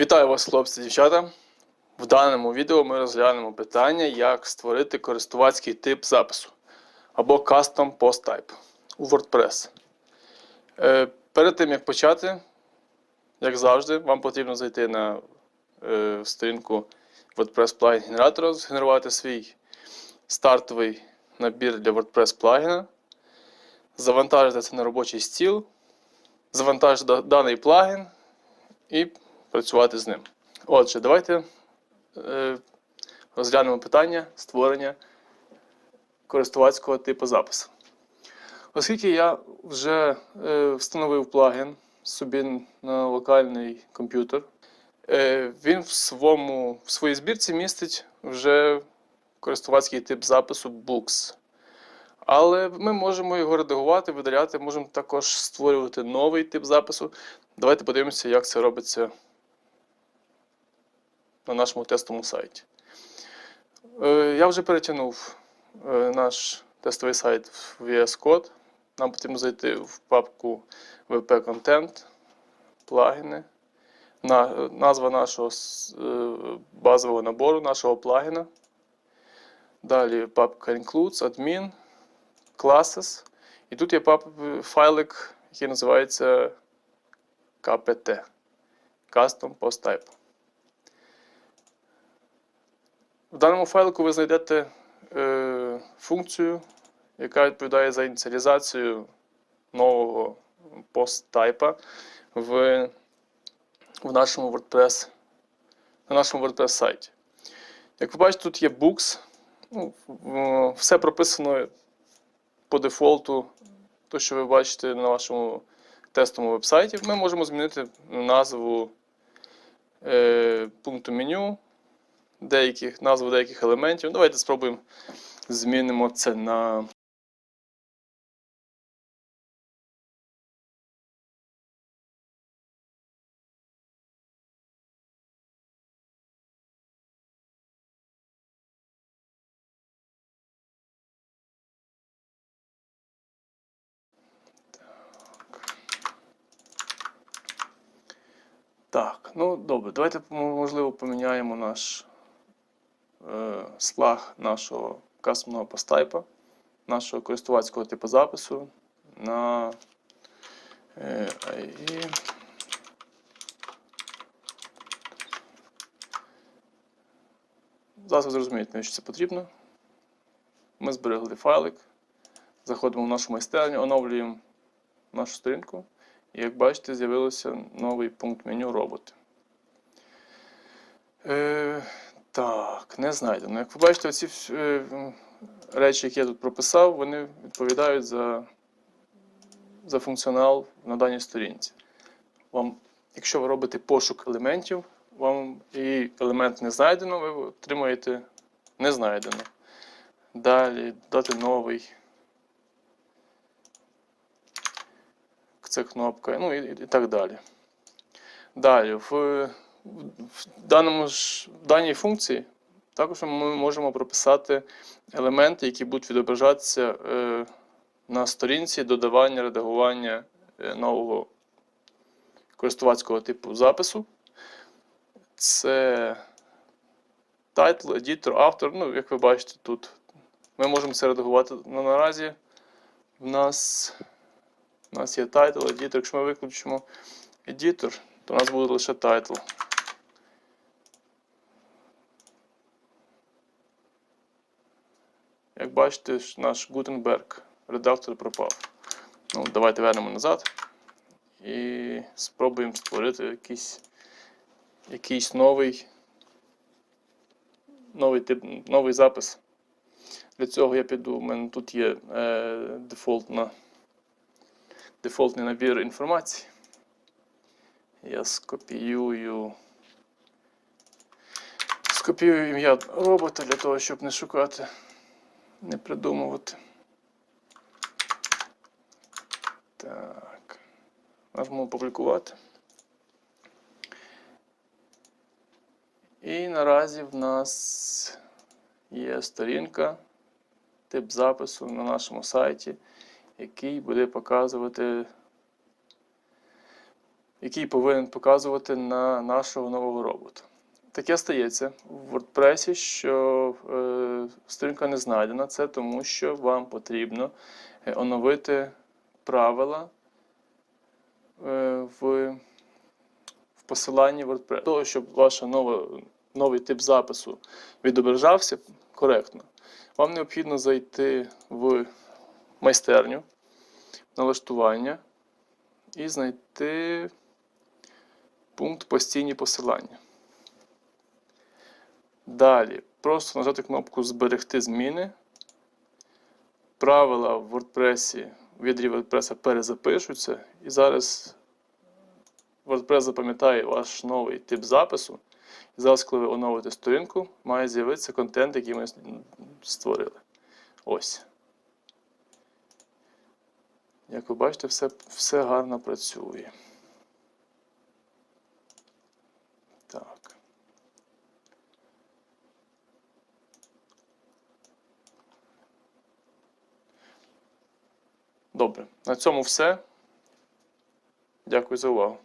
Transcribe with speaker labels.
Speaker 1: Вітаю вас, хлопці дівчата. В даному відео ми розглянемо питання, як створити користувацький тип запису або Custom Post Type у WordPress. Е, перед тим як почати, як завжди, вам потрібно зайти на е, сторінку WordPress плагін генератора, згенерувати свій стартовий набір для WordPress плагіна, завантажити це на робочий стіл, завантажити даний плагін і працювати з ним. Отже, давайте е, розглянемо питання створення користувацького типу запису. Оскільки я вже е, встановив плагін собі на локальний комп'ютер, е, він в, своєму, в своїй збірці містить вже користувацький тип запису Books. Але ми можемо його редагувати, видаляти, можемо також створювати новий тип запису. Давайте подивимося, як це робиться на нашому тестовому сайті. Е, Я вже перетягнув е, наш тестовий сайт в VS Code. Нам потрібно зайти в папку WP Content, плагіни, назва нашого е, базового набору, нашого плагіна. Далі папка Includes, Admin, Classes. І тут є файлик, який називається KPT. Custom Post Type. В даному файлику ви знайдете е, функцію, яка відповідає за ініціалізацію нового пост-тайпа в, в нашому WordPress, на нашому WordPress сайті. Як ви бачите, тут є books. Ну, все прописано по дефолту, то, що ви бачите на вашому тестовому вебсайті. Ми можемо змінити назву е, пункту меню деяких, назву деяких елементів. Давайте спробуємо змінимо це на. Так, ну добре, давайте можливо поміняємо наш слаг нашого кастомного постайпа, нашого користувацького типу запису на е, Зараз ви зрозумієте, навіщо це потрібно. Ми зберегли файлик, заходимо в нашу майстерню, оновлюємо нашу сторінку. І як бачите, з'явився новий пункт меню роботи. Так, не знайдено. Як ви бачите, ці е, речі, які я тут прописав, вони відповідають за, за функціонал на даній сторінці. Вам, якщо ви робите пошук елементів, вам і елемент не знайдено, ви отримаєте не знайдено. Далі дати новий. Це кнопка, ну і, і так далі. Далі, в, в, даному ж, в даній функції також ми можемо прописати елементи, які будуть відображатися е, на сторінці додавання, редагування е, нового користувацького типу запису. Це title, editor, автор. Ну, як ви бачите, тут ми можемо це редагувати. Ну, наразі в нас. У нас є title, editor. Якщо ми виключимо editor, то у нас буде лише title. Як бачите, наш Gutenberg редактор пропав. Ну, давайте вернемо назад і спробуємо створити якийсь, якийсь новий, новий, тип, новий запис. Для цього я піду, у мене тут є е, дефолтна дефолтний набір інформації. Я скопіюю. Скопіюю ім'я робота для того, щоб не шукати, не придумувати. Так. Нажму опублікувати. І наразі в нас є сторінка, тип запису на нашому сайті який буде показувати який повинен показувати на нашого нового робота. Таке стається в WordPress, що е, сторінка не знайдена. Це тому, що вам потрібно е, оновити правила е, в, в посиланні WordPress. Для того, щоб ваш новий тип запису відображався коректно, вам необхідно зайти в майстерню, налаштування і знайти пункт постійні посилання. Далі просто нажати кнопку Зберегти зміни. Правила в WordPress, в WordPress перезапишуться. І зараз WordPress запам'ятає ваш новий тип запису. І зараз, коли ви оновите сторінку, має з'явитися контент, який ми створили. Ось. Як ви бачите, все, все гарно працює. Так. Добре, на цьому все. Дякую за увагу.